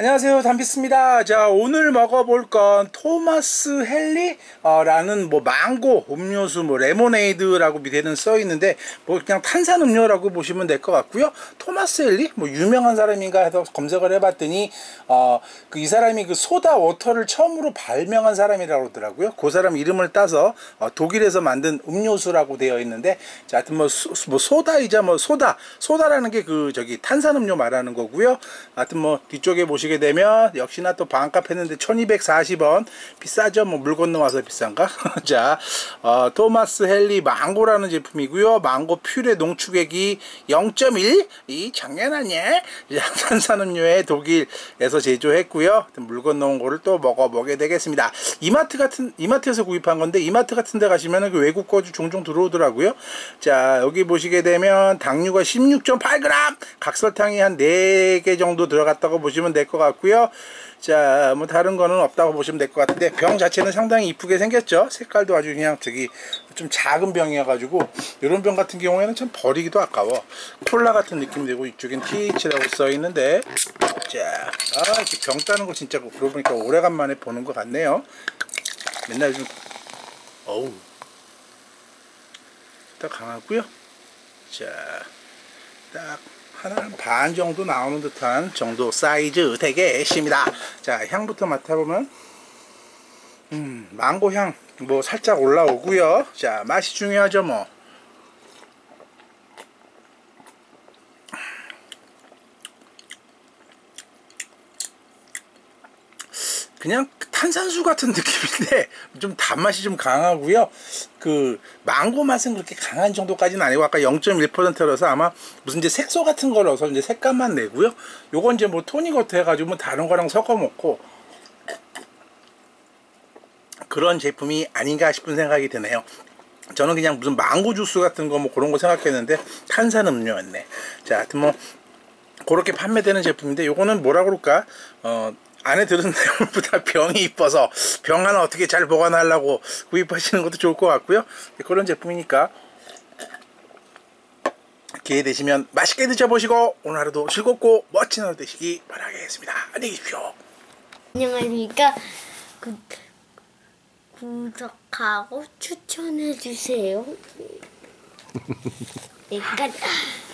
안녕하세요. 담비스입니다. 자 오늘 먹어볼 건 토마스 헨리? 어, 라는 뭐 망고 음료수 뭐 레모네이드라고 밑에는 써 있는데 뭐 그냥 탄산 음료라고 보시면 될 것 같고요. 토마스 헨리? 뭐 유명한 사람인가 해서 검색을 해봤더니 어, 그 이 사람이 그 소다 워터를 처음으로 발명한 사람이라고 그러더라고요. 그 사람 이름을 따서 어, 독일에서 만든 음료수라고 되어 있는데 자 하여튼 뭐, 소, 뭐 소다이자 뭐 소다. 소다라는 게 그 저기 탄산 음료 말하는 거고요. 하여튼 뭐 뒤쪽에 보시게 보시게 되면 역시나 또 반값 했는데 1240원. 비싸죠? 뭐 물 건너와서 비싼가? 자 어, 토마스 헨리 망고라는 제품이고요. 망고 퓨레 농축액이 0.1 이 작년 아니야? 탄산음료에 독일에서 제조했고요. 물 건너온 거를 또 먹어보게 되겠습니다. 이마트 같은 이마트에서 구입한 건데 이마트 같은 데 가시면 그 외국 거주 종종 들어오더라고요. 자 여기 보시게 되면 당류가 16.8g 각설탕이 한 4개 정도 들어갔다고 보시면 될 것 같고요. 자, 뭐 다른 거는 없다고 보시면 될 것 같은데 병 자체는 상당히 이쁘게 생겼죠. 색깔도 아주 그냥 저기 좀 작은 병이어 가지고 이런 병 같은 경우에는 참 버리기도 아까워. 콜라 같은 느낌 되고 이쪽엔 TH라고 써 있는데 자, 아 이렇게 병 따는 거 진짜 그러고 보니까 오래간만에 보는 것 같네요. 맨날 좀 어우 딱 강하고요. 자, 딱 하나 반 정도 나오는 듯한 정도 사이즈 되겠습니다. 자 향부터 맡아보면 음 망고 향 뭐 살짝 올라오고요. 자 맛이 중요하죠 뭐. 그냥 탄산수 같은 느낌인데 좀 단맛이 좀 강하고요. 그 망고 맛은 그렇게 강한 정도까지는 아니고 아까 0.1%라서 아마 무슨 이제 색소 같은 걸 넣어서 이제 색감만 내고요. 요건 이제 뭐 토닉워터 해가지고 뭐 다른 거랑 섞어 먹고 그런 제품이 아닌가 싶은 생각이 드네요. 저는 그냥 무슨 망고 주스 같은 거 뭐 그런 거 생각했는데 탄산 음료였네. 자, 하여튼 뭐 그렇게 판매되는 제품인데 요거는 뭐라 그럴까? 어 안에 들은 내용보다 병이 이뻐서 병 하나 어떻게 잘 보관하려고 구입하시는 것도 좋을 것 같고요. 그런 제품이니까 기회 되시면 맛있게 드셔보시고 오늘 하루도 즐겁고 멋진 하루 되시기 바라겠습니다. 안녕히 계십시오. 안녕하십니까. 구, 구독하고 추천해주세요. 네, 끝.